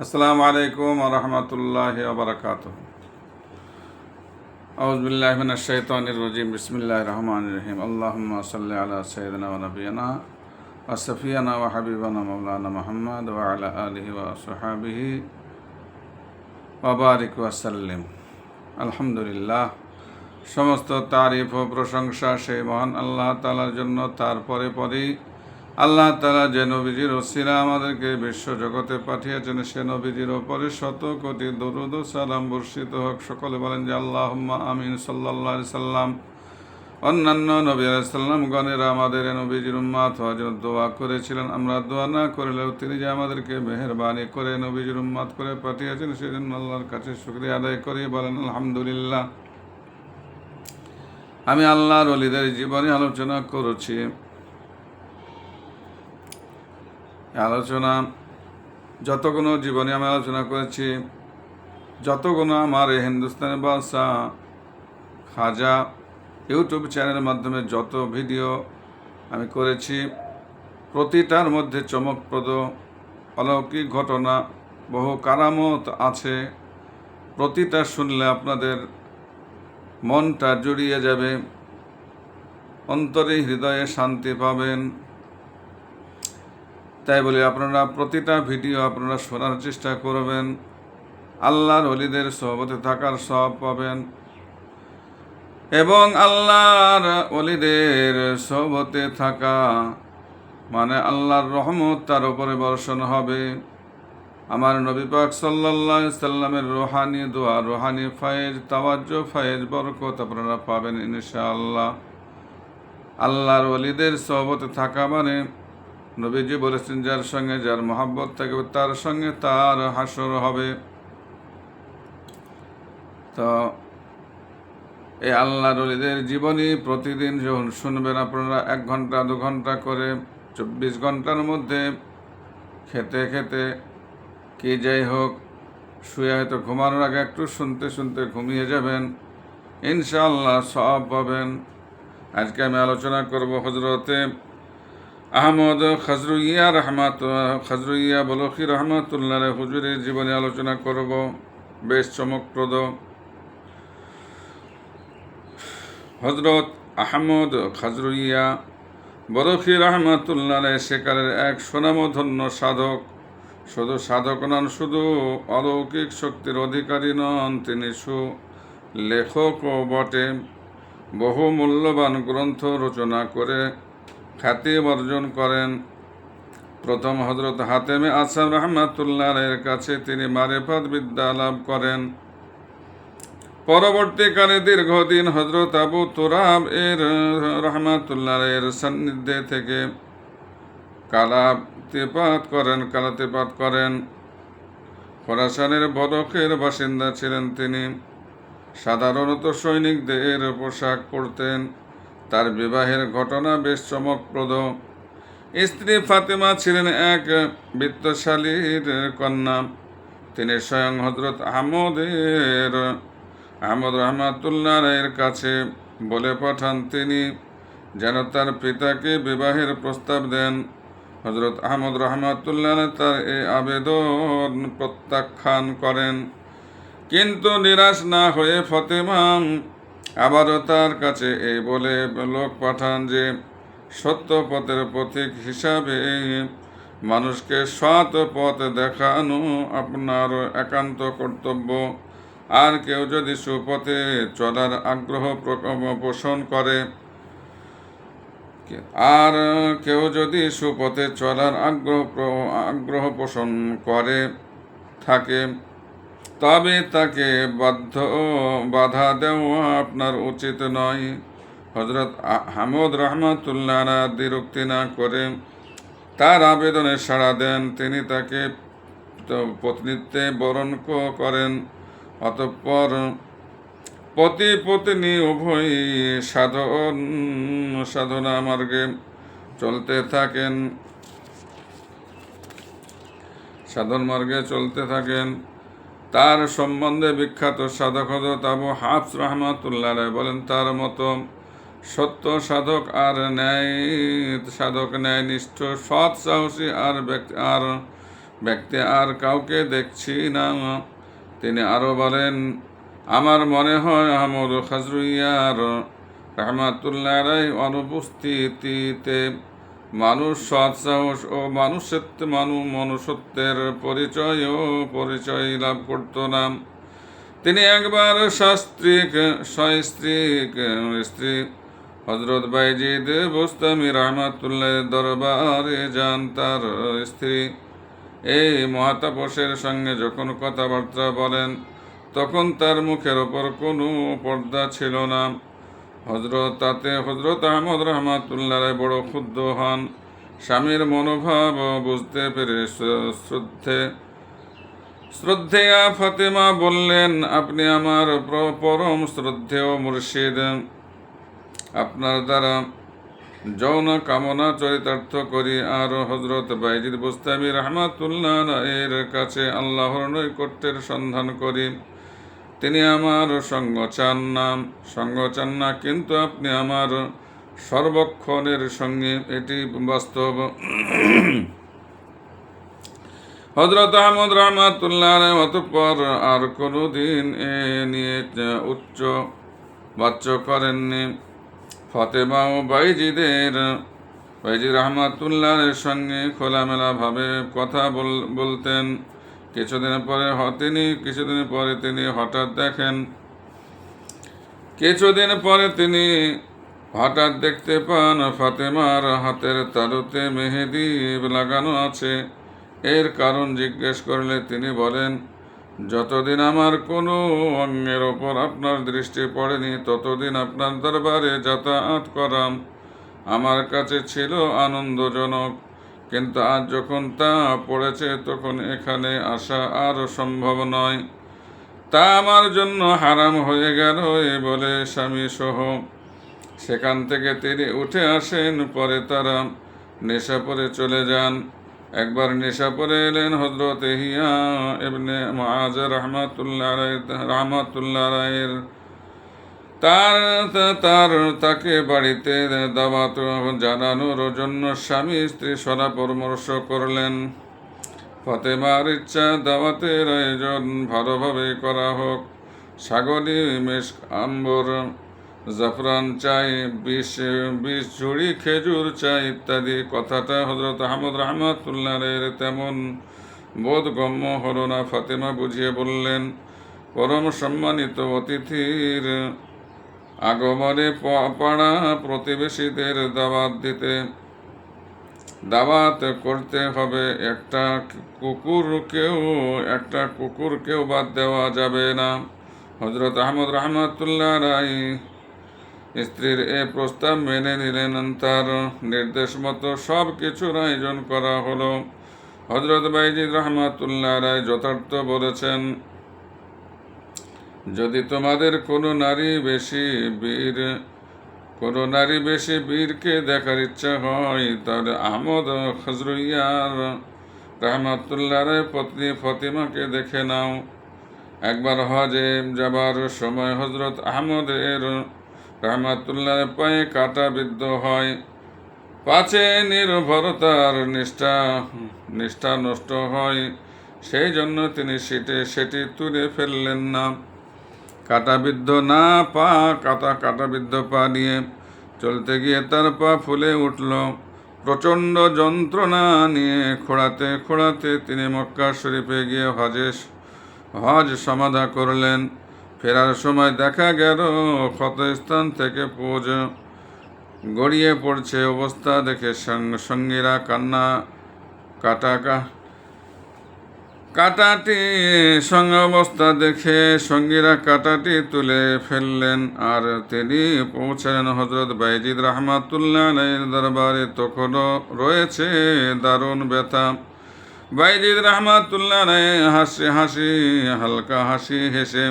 আসসালামু আলাইকুম রহমতুল্লাহ বারকাত আউজবিল্লাহ মিনাশাইতানির রাজিম। বিসমিল্লাহ রহমান রহিম। আল্লাহুম্মা সাল্লি আলা সাইয়্যিদিনা ওয়া নাবিয়ানা ওয়া সফিয়ানা ওয়া হাবিবানা মাওলানা মুহাম্মদ ওয়া আলা আলিহি ওয়া সাহাবিহি ওয়া বারিক ওয়া সমস্ত তারিফ ও প্রশংসা সেই মহান আল্লাহ তালার জন্য, তারপরে পরেই আল্লাহ তালা যে নবীজির ওসিরা আমাদেরকে বিশ্ব জগতে পাঠিয়েছেন, সে নবীজির ওপরে শত কোটি দরুদ সালাম বর্ষিত হোক। সকলে বলেন যে আল্লাহ আমিন সাল্লাহ সাল্লাম। অন্যান্য নবী আলাইসাল্লাম গণেরা আমাদের নবীজির উম্মাত জন্য দোয়া করেছিলেন। আমরা দোয়া না করলেও তিনি যে আমাদেরকে মেহরবানি করে নবীজির উম্মাত করে পাঠিয়েছেন, সেজন্য আল্লাহর কাছে শুক্রিয়া আদায় করি। বলেন, আলহামদুলিল্লাহ। আমি আল্লাহর অলিদের জীবনে আলোচনা করেছি। আলোচনা যতগুলো জীবনে আমি আলোচনা করেছি যতগুলো আমার এই হিন্দুস্তানের বাসা খাজা ইউটিউব চ্যানেলের মাধ্যমে যত ভিডিও আমি করেছি, প্রতিটার মধ্যে চমকপ্রদ, অলৌকিক ঘটনা, বহু কারামত আছে। প্রতিটা শুনলে আপনাদের মনটা জুড়িয়ে যাবে, অন্তরে হৃদয়ে শান্তি পাবেন। তাই বলি, আপনারা প্রতিটা ভিডিও আপনারা শোনার চেষ্টা করবেন। আল্লাহর অলিদের সহবতে থাকার সব পাবেন। এবং আল্লাহর অলিদের সহবতে থাকা মানে আল্লাহর রহমত তার উপরে বর্ষণ হবে। আমার নবী পাক সাল্লাহ সাল্লামের রোহানি দোয়া, রোহানি ফায়েজ, তাওয়াজ্জ, ফায়েজ, বরকত আপনারা পাবেন ইনশাআল্লাহ। আল্লাহর অলিদের সহবতে থাকা মানে নবীজি বলেছেন, যার সঙ্গে যার মহাব্বত থাকবে তার সঙ্গে তার হাসর হবে। তো এই আল্লাহ রলিদের জীবনী প্রতিদিন যখন শুনবেন আপনারা, এক ঘণ্টা, দু ঘণ্টা করে, চব্বিশ ঘণ্টার মধ্যে খেতে খেতে কি যাই হোক, শুয়ে হয়তো ঘুমানোর আগে একটু শুনতে শুনতে ঘুমিয়ে যাবেন, ইনশাআল্লাহ সব পাবেন। আজকে আমি আলোচনা করব হজরতে আহমদ খজরুইয়া রহমাত, খজরুইয়া বলকি রহমাতুল্লাহ হুজুরের জীবনে আলোচনা করব, বেশ চমকপ্রদ। হজরত আহমদ খজরুইয়া বরখি রহমাতুল্লাহ সেকালের এক সুনামধন্য সাধক। শুধু সাধক নন, শুধু অলৌকিক শক্তির অধিকারী নন, তিনি সু লেখকও বটে। বহু মূল্যবান গ্রন্থ রচনা করে খ্যাতি অর্জন করেন। প্রথম হজরত হাতেমে আসাম রহমাতুল্লাহ এর কাছে তিনি মারেফাত বিদ্যা লাভ করেন। পরবর্তীকালে দীর্ঘদিন হজরত আবু তুরাব এর রহমাতুল্লাহ এর সান্নিধ্যে থেকে কালাতিপাত করেন কালাতিপাত করেন। খোরাসানের বদকের বাসিন্দা ছিলেন তিনি। সাধারণত সৈনিকদের পোশাক পরতেন। তার বিবাহের ঘটনা বেশ চমকপ্রদ। স্ত্রী ফাতেমা ছিলেন এক বৃত্তশালীর কন্যা। তিনি স্বয়ং হজরত আহমদের, আহমদ রহমাতুল্লাহ এর কাছে বলে পাঠান, তিনি যেন তার পিতাকে বিবাহের প্রস্তাব দেন। হজরত আহমদ রহমাতুল্লাহ তার এই আবেদন প্রত্যাখ্যান করেন। কিন্তু নিরাশ না হয়ে ফতেমাম আবারও তার কাছে এই বলে লোক পাঠান যে, সত্য পথের পথিক হিসাবে মানুষকে সৎ পথ দেখানো আপনার একান্ত কর্তব্য। আর কেউ যদি সুপথে চলার আগ্রহ পোষণ করে, আর কেউ যদি সুপথে চলার আগ্রহ আগ্রহ পোষণ করে, থাকে তবে তাকে বাধ্য, বাধা দেওয়া আপনার উচিত নয়। হজরত হামদ রহমাতুল্লাহ দ্বিরুক্তি না করে তার আবেদনে সাড়া দেন। তিনি তাকে পত্নীত্বে বরণ করেন, অতঃপর পতি পত্নী উভয় সাধন, সাধনা মার্গে চলতে থাকেন। সাধন মার্গে চলতে থাকেন। তার সম্বন্ধে বিখ্যাত সাধক হজরত আবু হাফস রহমাতুল্লাহ বলেন, তার মতো সত্য সাধক আর ন্যায় সাধক ন্যায় নিষ্ঠ সৎ সাহসী আর ব্যক্তি আর ব্যক্তি আর কাউকে দেখছি না। তিনি আরও বলেন, আমার মনে হয় আহমদ খাজরুইয়ার রহমাতুল্লাহ অনুপস্থিতিতে মানুষ সৎ সাহস ও মানুষত্ব, মানু মনুষ্যত্বের পরিচয় ও পরিচয় লাভ করত না। তিনি একবার শাস্ত্রিক সস্ত্রীক স্ত্রী হজরত বাইজিদ বোস্তামি রহমাতুল্লাহ দরবারে যান তার স্ত্রী। এই মহাতাপসের সঙ্গে যখন কথাবার্তা বলেন, তখন তার মুখের ওপর কোনো পর্দা ছিল না। হজরত তাতে হজরত আহমদ রহমাতুল্লাহ বড় ক্ষুব্ধ হন। স্বামীর মনোভাব বুঝতে পেরে শ্রদ্ধে শ্রদ্ধেয়া ফাতেমা বললেন, আপনি আমার প্র- পরম শ্রদ্ধেয় মুর্শিদ। আপনার দ্বারা যৌন কামনা চরিতার্থ করি। আর হজরত বাইজিদ বুস্তামি রহমাতুল্লাহ এর কাছে আল্লাহর নৈকট্যের সন্ধান করি। তিনি আমার সঙ্গ চান না সঙ্গ চান না কিন্তু আপনি আমার সর্বক্ষণের সঙ্গে। এটি বাস্তব। হজরত আহমদ রহমাতুল্লাহ অতঃপর আর কোনো দিন এ নিয়ে উচ্চ বাচ্চ করেননি। ফতেমা ও বাইজিদের বাইজিদ রহমাতুল্লাহের সঙ্গে খোলামেলাভাবে কথা বল- বলতেন। কিছুদিন পরে তিনি, কিছুদিন পরে তিনি হঠাৎ দেখেন। কিছুদিন পরে তিনি হঠাৎ দেখতে পান ফাতেমার হাতের তালুতে মেহেদি লাগানো আছে। এর কারণ জিজ্ঞেস করলে তিনি বলেন, যতদিন আমার কোনো অঙ্গের ওপর আপনার দৃষ্টি পড়েনি, ততদিন আপনার দরবারে যাতায়াত করাম। আমার কাছে ছিল আনন্দজনক কিন্তু আজ যখন তা পড়েছে, তখন এখানে আসা আর সম্ভব নয়। তা আমার জন্য হারাম হয়ে গেল এ বলে স্বামী সহ সেখান থেকে তিনি উঠে আসেন, পরে তারা নেশা পরে চলে যান। একবার নেশা পরে এলেন হজরত হিয়া এমনি মাজ রহমাতুল্লাহ রহমাতুল্লাহ রায়ের তার তার তাকে বাড়িতে দাওয়াত জানানোর জন্য স্বামী স্ত্রী সরা পরামর্শ করলেন। ফতেমার ইচ্ছা দাওয়াতের আয়োজন ভালোভাবে করা হোক। ছাগলি মেষ আম্বর, জাফরান চাই, বিষ বিষ, ঝুড়ি, খেজুর চাই ইত্যাদি। কথাটা হজরত আহমদ রহমাতুল্লাহের তেমন বোধগম্য হলো না। ফাতেমা বুঝিয়ে বললেন, পরম সম্মানিত অতিথির আগমনে পাড়া প্রতিবেশীদের দাওয়াত দিতে। দাওয়াত করতে হবে একটা কুকুরকেও একটা কুকুরকেও বাদ দেওয়া যাবে না। হজরত আহমদ রহমাতুল্লাহ রায় স্ত্রীর এ প্রস্তাব মেনে নিলেন, তার নির্দেশ মতো সব কিছুর আয়োজন করা হলো। হজরত বাইজিদ রহমাতুল্লাহ রায় যথার্থ বলেছেন যদি তোমাদের কোনো নারী বেশি বীর, কোনো নারী বেশি বীরকে দেখার ইচ্ছা হয়, তাহলে আহমদ খজরুইয়ার রহমাতুল্লাহ রায় পত্নী ফতিমাকে দেখে নাও। একবার হজে যাবার সময় হজরত আহমদের রহমাতুল্লাহ পায়ে কাটা বিদ্ধ হয়। পাছে নির্ভরতার নিষ্ঠা নিষ্ঠা নষ্ট হয়, সেই জন্য তিনি সেটি সেটি তুলে ফেললেন না। কাটাবিদ্ধ না পা, কাটা কাটাবিদ্ধ পা নিয়ে চলতে গিয়ে তার পা ফুলে উঠল। প্রচণ্ড যন্ত্রণা নিয়ে খোঁড়াতে খোঁড়াতে তিনি মক্কা শরীফে গিয়ে হজে হজ সমাধা করলেন। ফেরার সময় দেখা গেল, ক্ষতস্থান থেকে পোজ গড়িয়ে পড়ছে অবস্থা দেখে সঙ্গ- সঙ্গীরা কান্না কাটা কা- কাটাটি অবস্থা দেখে সঙ্গীরা কাটাটি তুলে ফেললেন, আর তিনি পৌঁছালেন হজরত বাইজিদ রহমাতুল্লাহ দরবারে। তখনও রয়েছে দারুণ ব্যথা। বাইজিদ রহমাতুল্লাহ হাসি হাসি, হালকা হাসি হেসে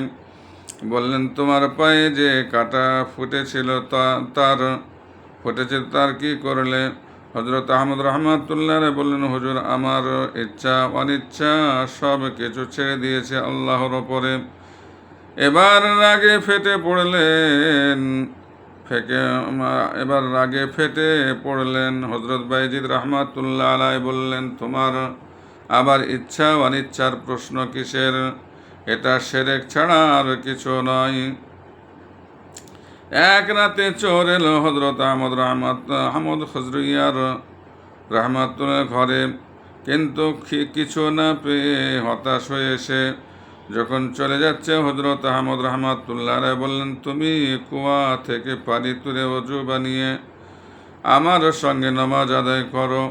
বললেন, তোমার পায়ে যে কাটা ফুটেছিল তা, তার, ফুটেছে তার কি করলে? হজরত আহমদ রহমাতুল্লাহ বললেন, হুজুর, আমার ইচ্ছা, অনিচ্ছা সব কিছু ছেড়ে দিয়েছে আল্লাহর ওপরে এবার রাগে ফেটে পড়লেন, ফেকে, এবার রাগে ফেটে পড়লেন। হজরত বাইজিদ রহমাতুল্লাহ আলাই বললেন, তোমার আবার ইচ্ছা, অনিচ্ছার প্রশ্ন কিসের? এটা সেরেক ছাড়া আর কিছু নয়। এক রাতে চোর এলো হজরত আহমদ রহমত, আহমদ খজরুইয়ার রহমাতুল্লাহ ঘরে। কিন্তু কিছু না পেয়ে হতাশ হয়ে এসে যখন চলে যাচ্ছে হজরত আহমদ রহমাতুল্লাহ রায় বললেন, তুমি কুয়া থেকে পানি তুলে অজু বানিয়ে আমার সঙ্গে নামাজ আদায় করো।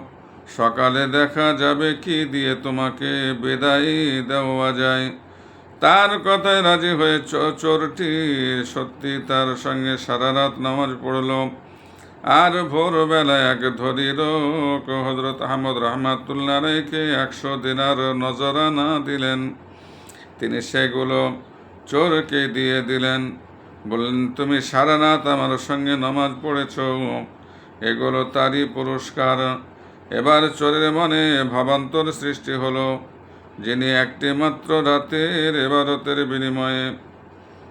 সকালে দেখা যাবে কি দিয়ে তোমাকে বেদাই দেওয়া যায়? তার কথায় রাজি হয়ে চোরটি সত্যি তার সঙ্গে সারা রাত নামাজ পড়ল। আর ভোরবেলায় এক ধরির হজরত আহমদ রহমাতুল্লাহ রায়কে একশো দিনার নজরানা দিলেন। তিনি সেগুলো চোরকে দিয়ে দিলেন। বললেন, তুমি সারা রাত আমার সঙ্গে নামাজ পড়েছ। এগুলো তারই পুরস্কার। এবার চোরের মনে ভাবান্তর সৃষ্টি হলো। যিনি একটি মাত্র রাতের এবারতের বিনিময়ে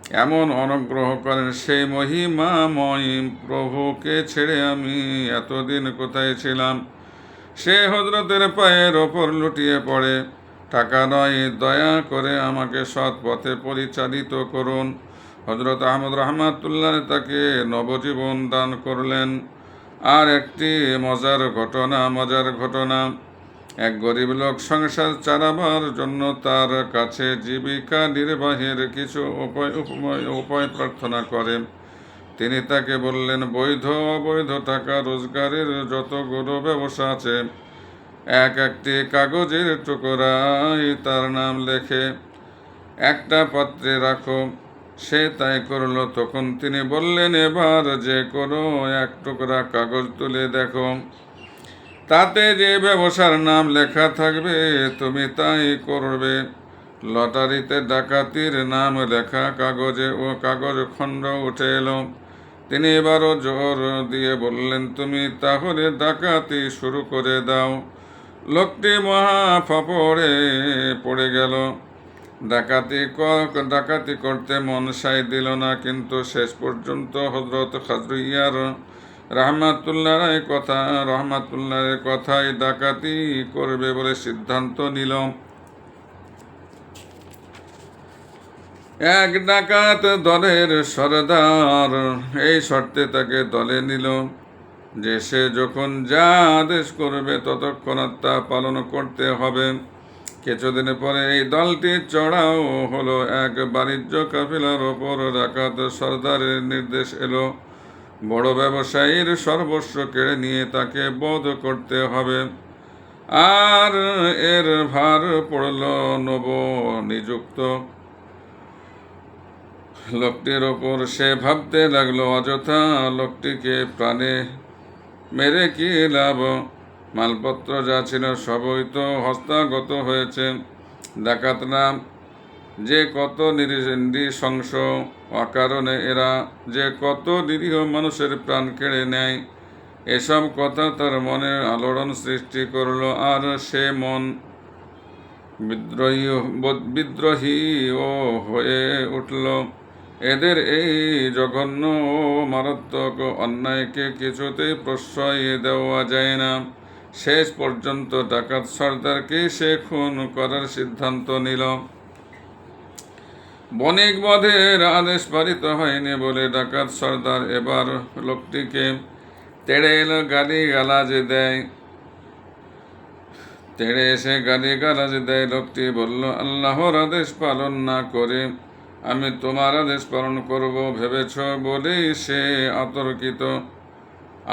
এমন অনুগ্রহ করেন, সেই মহিমাময় প্রভুকে ছেড়ে আমি এতদিন কোথায় ছিলাম? সে হজরতের পায়ের ওপর লুটিয়ে পড়ে। টাকা নয়, দয়া করে আমাকে সৎ পথে পরিচালিত করুন। হজরত আহমদ রহমাতুল্লাহ তাকে নবজীবন দান করলেন। আর একটি মজার ঘটনা মজার ঘটনা। এক গরিব লোক সংসার চালাবার জন্য তার কাছে জীবিকা নির্বাহের কিছু উপায় উপায় উপায় প্রার্থনা করে। তিনি তাকে বললেন, বৈধ, অবৈধ টাকা রোজগারের যতগুলো ব্যবসা আছে, এক একটি কাগজের টুকরায় তার নাম লেখে। একটা পাত্রে রাখো। সে তাই করল। তখন তিনি বললেন, এবার যে কোনো এক টুকরা কাগজ তুলে দেখো। তাতে যে ব্যবসার নাম লেখা থাকবে, তুমি তাই করবে। লটারিতে ডাকাতির নাম লেখা কাগজে ও কাগজ খণ্ড উঠে এলো। তিনি এবারও জোর দিয়ে বললেন, তুমি তাহলে ডাকাতি শুরু করে দাও। লোকটি মহা ফাপড়ে পড়ে গেল। ডাকাতি ডাকাতি করতে মন সাই দিল না, কিন্তু শেষ পর্যন্ত হজরত খাজরুইয়ার রহমাতুল্লাহ কথা, রহমাতুল্লাহের কথাই ডাকাতি করবে বলে সিদ্ধান্ত নিল। এক ডাকাত দলের সরদার এই শর্তে তাকে দলে নিল যে সে যখন যা আদেশ করবে ততক্ষণ তা পালন করতে হবে। কিছুদিন পরে এই দলটি চড়াও হলো। এক বাণিজ্য কাফিলার ওপর ডাকাত সর্দারের নির্দেশ এলো। বড় ব্যবসায়ীর সর্বস্ব কেড়ে নিয়ে তাকে বধ করতে হবে। আর এর ভার পড়ল নব নিযুক্ত। লোকটির ওপর সে ভাবতে লাগল, অযথা লোকটিকে প্রাণে মেরে কি লাভ? মালপত্র যা ছিল সবই তো হস্তাগত হয়েছে। ডাকাতরা যে কত নৃশংস অকারণে এরা যে কত নিরীহ মানুষের প্রাণ কেড়ে নেয়, এসব কথা তার মনে আলোড়ন সৃষ্টি করল আর সে মন বিদ্রোহী বিদ্রোহী ও হয়ে উঠল। এদের এই জঘন্য ও মারাত্মক অন্যায়কে কিছুতেই প্রশ্রয় দেওয়া যায় না। শেষ পর্যন্ত ডাকাত সর্দারকে সে খুন করার সিদ্ধান্ত নিল। বণিক বধের আদেশ পালিত হয়নি বলে ডাকাত সর্দার এবার লোকটিকে তেড়ে এলো গালি গালাজ দেয়। তেড়ে এসে গালি গালাজ দেয়। লোকটি বলল, আল্লাহর আদেশ পালন না করে আমি তোমার আদেশ পালন করব, ভেবেছ বলেই সে আতর্কিত।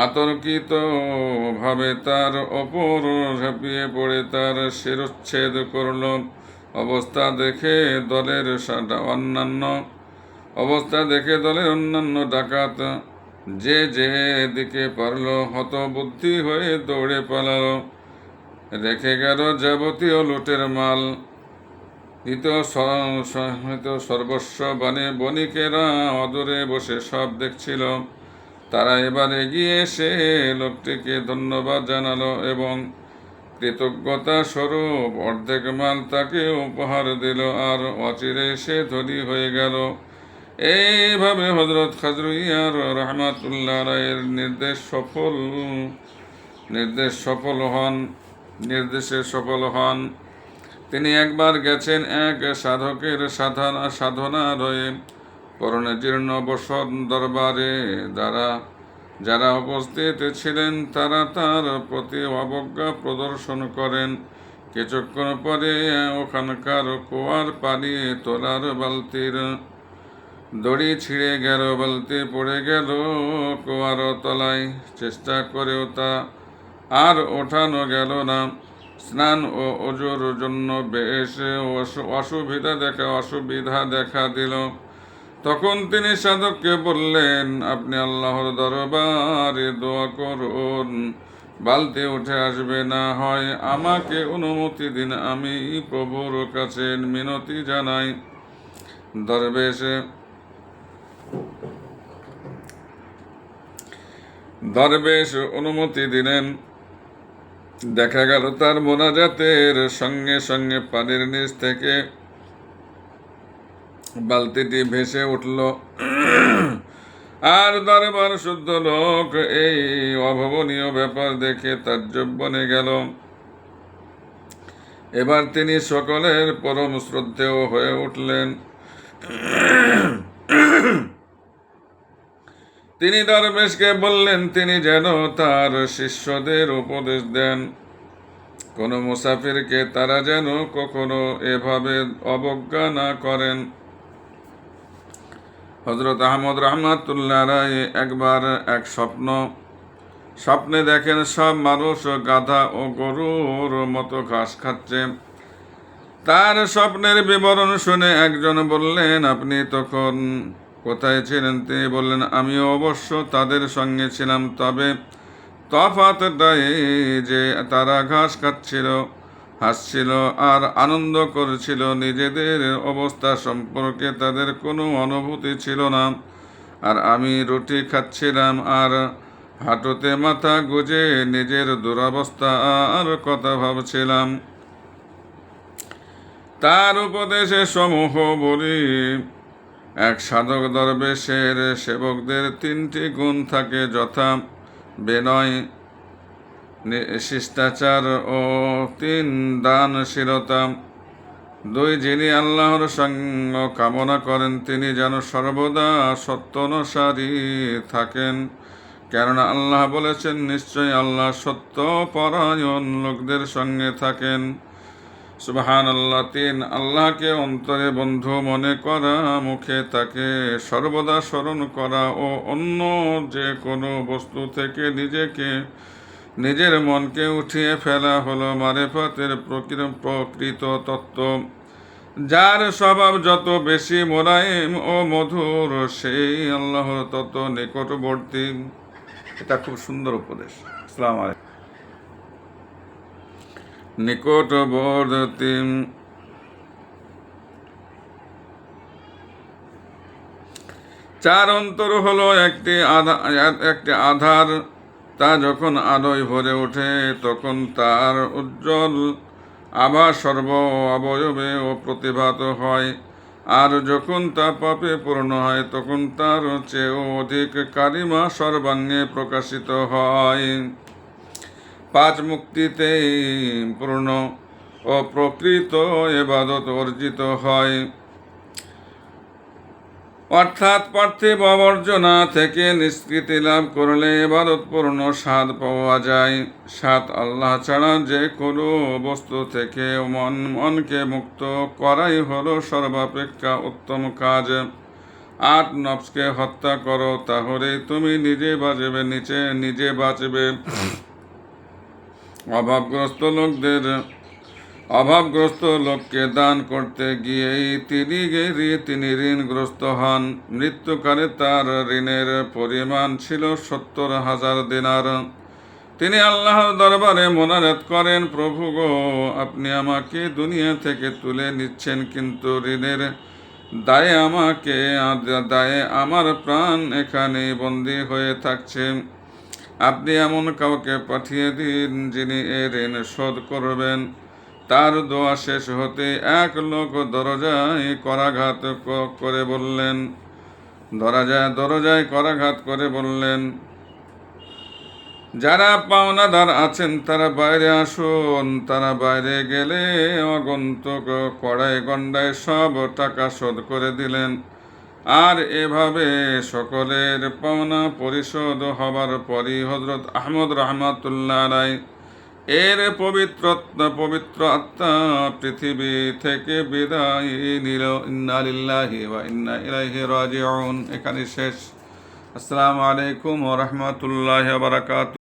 আতর্কিত ভাবে তার অপর ঝাঁপিয়ে পড়ে, তার শিরচ্ছেদ করল। অবস্থা দেখে দলের অন্যান্য, অবস্থা দেখে দলের অন্যান্য ডাকাত যে যে দিকে পারল, হতবুদ্ধি হয়ে দৌড়ে পালালো। রেখে গেল যাবতীয় লুটের মাল। হিত সর্বস্ব বানে বণিকেরা অদূরে বসে সব দেখছিল। তারা এবার এগিয়ে এসে লোকটিকে ধন্যবাদ জানালো এবং কৃতজ্ঞতা স্বরূপ, অর্ধেক মাল তাকে উপহার দিল, আর অচিরে সে ধনী হয়ে গেল। এইভাবে হজরত খাজরুইয়ার রহমাতুল্লাহ রায়ের নির্দেশ সফল নির্দেশ সফল হন, নির্দেশে সফল হন। তিনি একবার গেছেন এক সাধকের সাধনা, সাধনালয়ে, পরনে জীর্ণ বসন দরবারে দ্বারা। যারা উপস্থিত ছিলেন, তারা তার প্রতি অবজ্ঞা প্রদর্শন করেন। কিছুক্ষণ পরে ওখানকার কুয়ার পানি তোলার বালতির দড়ি ছিঁড়ে গেল, বালতি পড়ে গেল কুয়ার তলায়। চেষ্টা করেও তা আর ওঠানো গেল না। স্নান ও অজুর জন্য বেশ অসু- অসুবিধা দেখা অসুবিধা দেখা দিল। তখন তিনি সাধককে বললেন, আপনি আল্লাহর দরবারে দোয়া করুন। বালতি উঠে আসবে না হয়। আমাকে অনুমতি দিন। আমি প্রভুর কাছে মিনতি জানাই। দরবেশ দরবেশ অনুমতি দিলেন। দেখা গেল তার মোনাজাতের সঙ্গে সঙ্গে পানির নিচ থেকে বালতিটি ভেসে উঠল। আর দরবার শুদ্ধ লোক এই অভাবনীয় ব্যাপার দেখে তাজ্জব বনে গেল। এবার তিনি সকলের পরম শ্রদ্ধেয় হয়ে উঠলেন। তিনি দরবেশকে বললেন, তিনি যেন তার শিষ্যদের উপদেশ দেন। কোন মুসাফিরকে তারা যেন কখনো এভাবে অবজ্ঞা না করেন। হজরত আহমদ রহমাতুল্লাহ রায় একবার এক স্বপ্ন, স্বপ্নে দেখেন সব মানুষ গাধা ও গরুর মতো ঘাস খাচ্ছে। তার স্বপ্নের বিবরণ শুনে একজন বললেন, আপনি তখন কোথায় ছিলেন? তিনি বললেন, আমিও অবশ্য তাদের সঙ্গে ছিলাম, তবে তফাতটা এই যে তারা ঘাস খাচ্ছিল। হাসছিল আর আনন্দ করছিল। নিজেদের অবস্থা সম্পর্কে তাদের কোনো অনুভূতি ছিল না। আর আমি রুটি খাচ্ছিলাম আর হাঁটুতে মাথা গুজে নিজের দুরবস্থা আর কথা ভাবছিলাম। তার উপদেশে সমূহ বলি। এক সাধক দরবেশের সেবকদের তিনটি গুণ থাকে, যথা বিনয় শিষ্টাচার ও তিন দানশীলতা। দুই যিনি আল্লাহর সঙ্গ কামনা করেন, তিনি যেন সর্বদা সত্য অনুসারী থাকেন। কেননা আল্লাহ বলেছেন, নিশ্চয়ই আল্লাহ সত্য পরায়ণ লোকদের সঙ্গে থাকেন। সুবাহান আল্লাহ তিন আল্লাহকে অন্তরে বন্ধু মনে করা, মুখে তাকে সর্বদা স্মরণ করা ও অন্য যে কোনো বস্তু থেকে নিজেকে নিজের মনকে উঠিয়ে ফেলা হলো মারেফাতের প্রকৃত প্রকৃত তত্ত্ব, যার স্বভাব যত বেশি মোলায়েম ও মধুর, সেই আল্লাহর তত নিকটবর্তী। এটা খুব সুন্দর উপদেশ। আসসালামু আলাইকুম। নিকটবর্তী। চার অন্তর হলো একটি আধা একটি আধার। তা যখন আলোয় ভরে ওঠে, তখন তার উজ্জ্বল আবার সর্ব অবয়বে ও প্রতিভাত হয়। আর যখন তা পাপে পূর্ণ হয়, তখন তার চেয়েও অধিক কারিমা সর্বাঙ্গে প্রকাশিত হয়। পাঁচ মুক্তিতেই পূর্ণ ও প্রকৃত এবাদত অর্জিত হয়। অর্থাৎ পার্থিব অবর্জনা থেকে নিষ্কৃতি লাভ করলে এবাদত পূর্ণ স্বাদ পাওয়া যায়। সাত আল্লাহ ছাড়া যে কোনো বস্তু থেকে মন, মনকে মুক্ত করাই হলো সর্বাপেক্ষা উত্তম কাজ। আট নফসকে হত্যা করো, তাহলে তুমি নিজে বাঁচবে, নিচে নিজে বাঁচবে। অভাবগ্রস্ত লোকদের অভাবগ্রস্ত লোককে দান করতে গিয়েই তিনি গেরি- তিনি ঋণগ্রস্ত হন। মৃত্যুকালে তার ঋণের পরিমাণ ছিল সত্তর হাজার দিনার। তিনি আল্লাহর দরবারে মোনাজাত করেন, প্রভু গো, আপনি আমাকে দুনিয়া থেকে তুলে নিচ্ছেন, কিন্তু ঋণের দায়ে আমাকে, দায়ে আমার প্রাণ এখানে বন্দী হয়ে থাকছে। আপনি এমন কাউকে পাঠিয়ে দিন যিনি এ ঋণ শোধ করবেন। তার দোয়া শেষ হতে এক লোক দরজায় করাঘাত করে বললেন, দরজায় দরজায় করাঘাত করে বললেন, যারা পাওনাদার আছেন, তারা বাইরে আসুন, তারা বাইরে গেলে অগন্তক কড়াই গন্ডায় সব টাকা শোধ করে দিলেন। আর এভাবে সকলের পাওনা পরিশোধ হবার পরই হজরত আহমদ রহমাতুল্লাহ রায় এর পবিত্র পবিত্র আত্মা পৃথিবী থেকে বিদায় এখানে শেষ। আসসালামু আলাইকুম ওয়া রাহমাতুল্লাহি